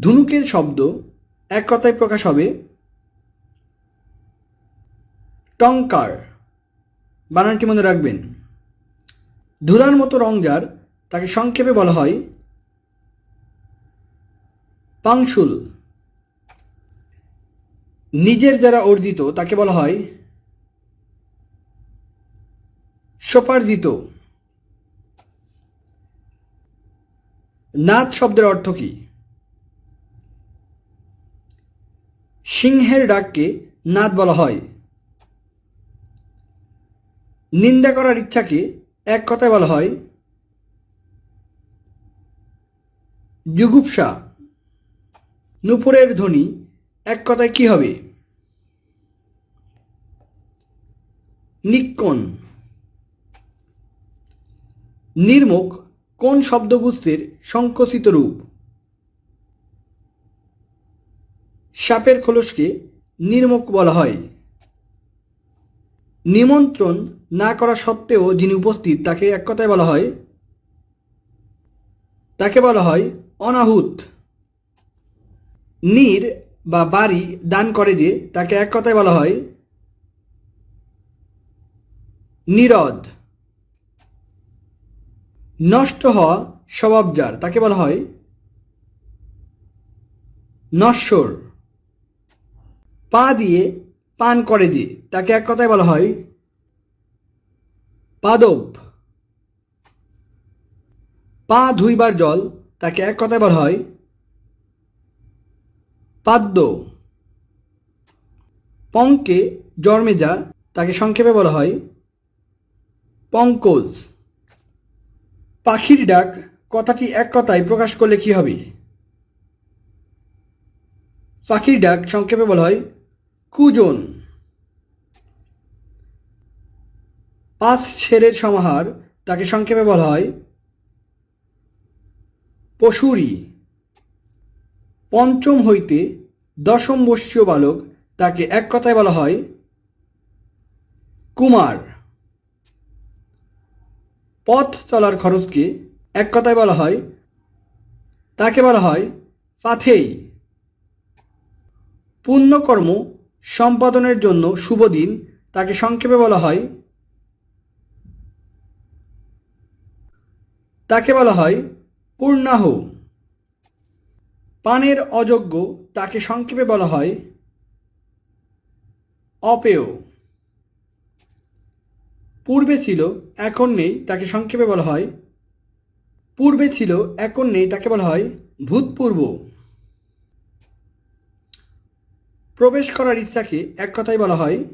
ধনুকের শব্দ এক কথায় প্রকাশ হবে টঙ্কার। বানানটি মনে রাখবেন। ধুলার মতো রং যার, তাকে সংক্ষেপে বলা হয় পাংশুল। নিজের যারা অর্জিত, তাকে বলা হয় সোপার্জিত। নাথ শব্দের অর্থ কি? সিংহের ডাককে নাদ বলা হয়। নিন্দা করার ইচ্ছাকে এক কথায় বলা হয়, জুগুপসা, নুপুরের ধ্বনি এক কথায় কি হবে? নিক্কন নির্মুখ কোন শব্দগুচ্ছের সংকোচিত রূপ? সাপের খোলসকে নির্মুখ বলা হয়। নিমন্ত্রণ না করা সত্ত্বেও যিনি উপস্থিত, তাকে এক কথায় বলা হয়, তাকে বলা হয় অনাহুত। নীর বা বাড়ি দান করে যে তাকে এক কথায় বলা হয় নিরদ। নষ্ট হওয়া স্বভাব যার তাকে বলা হয় নশ্বর। পা দিয়ে পান করে যে তাকে এক কথায় বলা হয় পাদব। পা ধুইবার জল, তাকে এক কথায় বলা হয় পাদ্য। পঙ্কে জন্মে যা, তাকে সংক্ষেপে বলা হয় পঙ্কজ। পাখির ডাক, কথাটি এক কথায় প্রকাশ করলে কি হবে? পাখির ডাক সংক্ষেপে বলা হয় কুজন। পাঁচ ছেলের সমাহার, তাকে সংক্ষেপে বলা হয় পশুরি। পঞ্চম হইতে দশম বর্ষীয় বালক, তাকে এক কথায় বলা হয় কুমার। পথ চলার খরচকে এক কথায় বলা হয়, তাকে বলা হয় পাথেই। পুণ্যকর্ম সম্পাদনের জন্য শুভ দিন। তাকে সংক্ষেপে বলা হয়, তাকে বলা হয় পূর্ণাহ। পানের অযোগ্য তাকে সংক্ষেপে বলা হয় অপেয়। পূর্বে ছিল, এখন নেই তাকে সংক্ষেপে বলা হয়, পূর্বে ছিল, এখন নেই তাকে বলা হয় ভূতপূর্ব। প্রবেশ করার ইচ্ছাকে এক কথায় বলা হয়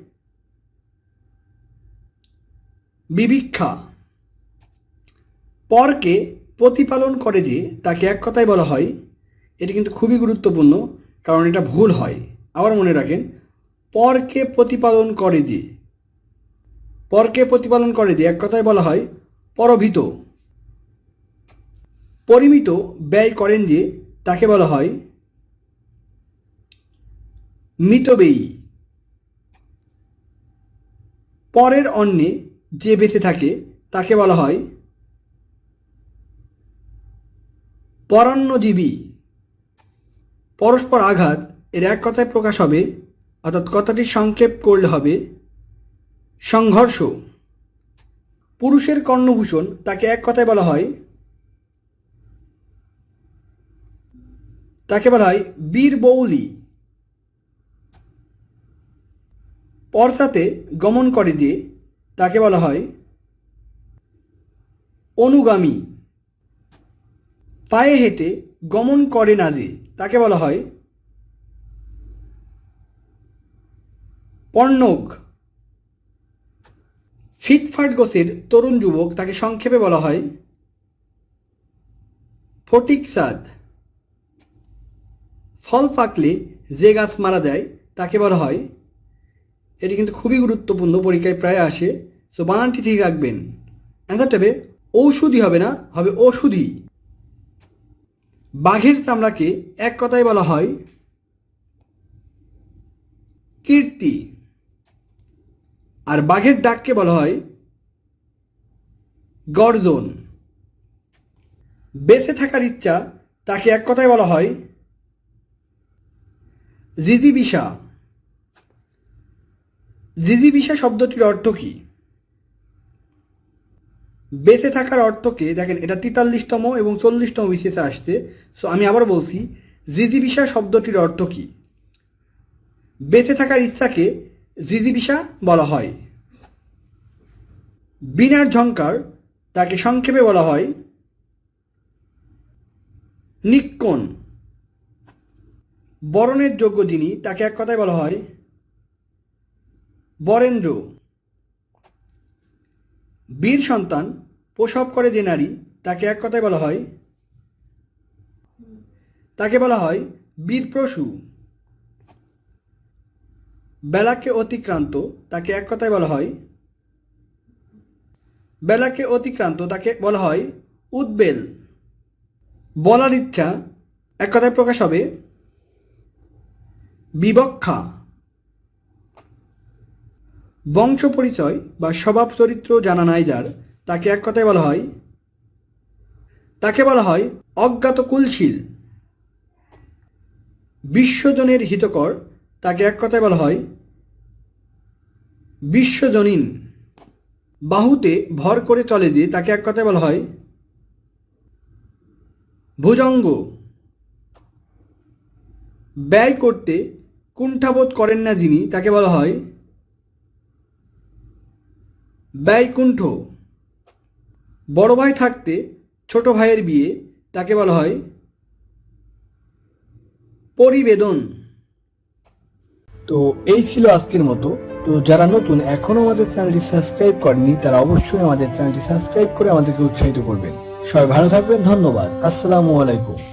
বিবিক্ষা পরকে প্রতিপালন করে যে, তাকে এক কথায় বলা হয়, এটি কিন্তু খুবই গুরুত্বপূর্ণ, কারণ এটা ভুল হয়। আবার মনে রাখেন, পরকে প্রতিপালন করে যে, পরকে প্রতিপালন করে যে, এক কথায় বলা হয় পরভিত। পরিমিত ব্যয় করেন যে, তাকে বলা হয় মিতব্যয়ী পরের অন্নে যে বেঁচে থাকে, তাকে বলা হয় পরান্নজীবী পরস্পর আঘাত এর এক কথায় প্রকাশ হবে, অর্থাৎ কথাটি সংক্ষেপ করলে হবে সংঘর্ষ। পুরুষের কর্ণভূষণ তাকে এক কথায় বলা হয় তাকে বলা হয় বীর বৌলি পর্সাতে গমন করে যে তাকে বলা হয় অনুগামী। পায়ে হেঁটে গমন করে না যে তাকে বলা হয় পর্ণক ফিটফাট গোছের তরুণ যুবক তাকে সংক্ষেপে বলা হয় ফটিক সাদ ফল পাকলে যে গাছ মারা যায় তাকে বলা হয় এটি কিন্তু খুবই গুরুত্বপূর্ণ পরীক্ষায় প্রায় আসে। সো বানানটি ঠিক রাখবেন। অ্যান্সারটা হবে ঔষধি হবে না, হবে ওষুধি বাঘের চামড়াকে এক কথায় বলা হয় কীর্তি। আর বাঘের ডাককে বলা হয় গর্জন। বেঁচে থাকার ইচ্ছা তাকে এক কথায় বলা হয় জিজিবিষা। জিজিবিষা শব্দটির অর্থ কি? বেঁচে থাকার অর্থকে, দেখেন, এটা তেতাল্লিশতম এবং চল্লিশতম বিশেষে আসছে। সো আমি আবার বলছি জিজিবিষা শব্দটির অর্থ কি? বেঁচে থাকার ইচ্ছাকে জিজিবিষা বলা হয়। বিনার ঝঙ্কার তাকে সংক্ষেপে বলা হয় নিক্কন। বরণের যোগ্য যিনি, তাকে এক কথায় বলা হয় বরেন্দ্র। বীর সন্তান, প্রসব করে যে নারী, তাকে এক কথায় বলা হয় তাকে বলা হয় বীরপ্রসূ বেলাকে অতিক্রান্ত, তাকে এক কথায় বলা হয় বেলাকে অতিক্রান্ত, তাকে বলা হয় উদ্বেল। বলার ইচ্ছা, এক কথায় প্রকাশ হবে বিবক্ষা। বংশ পরিচয় বা স্বভাব চরিত্র জানা নাই যার, তাকে এক কথায় বলা হয়, তাকে বলা হয় অজ্ঞাত কুলশীল। বিশ্বজনের হিতকর, তাকে এক কথায় বলা হয় বিশ্বজনীন। বাহুতে ভর করে চলে যে, তাকে এক কথায় বলা হয় ভুজঙ্গ। ব্যয় করতে কুণ্ঠাবোধ করেন না যিনি, তাকে বলা হয় ব্যয়কুণ্ঠ বড় ভাই থাকতে ছোট ভাইয়ের বিয়ে, তাকে বলা হয় পরিবেদন। তো এই ছিল আজকের মতো। তো যারা নতুন, এখনও আমাদের চ্যানেলটি সাবস্ক্রাইব করেনি তারা অবশ্যই আমাদের চ্যানেলটি সাবস্ক্রাইব করে আমাদেরকে উৎসাহিত করবেন। সবাই ভালো থাকবেন, ধন্যবাদ। আসসালামু আলাইকুম।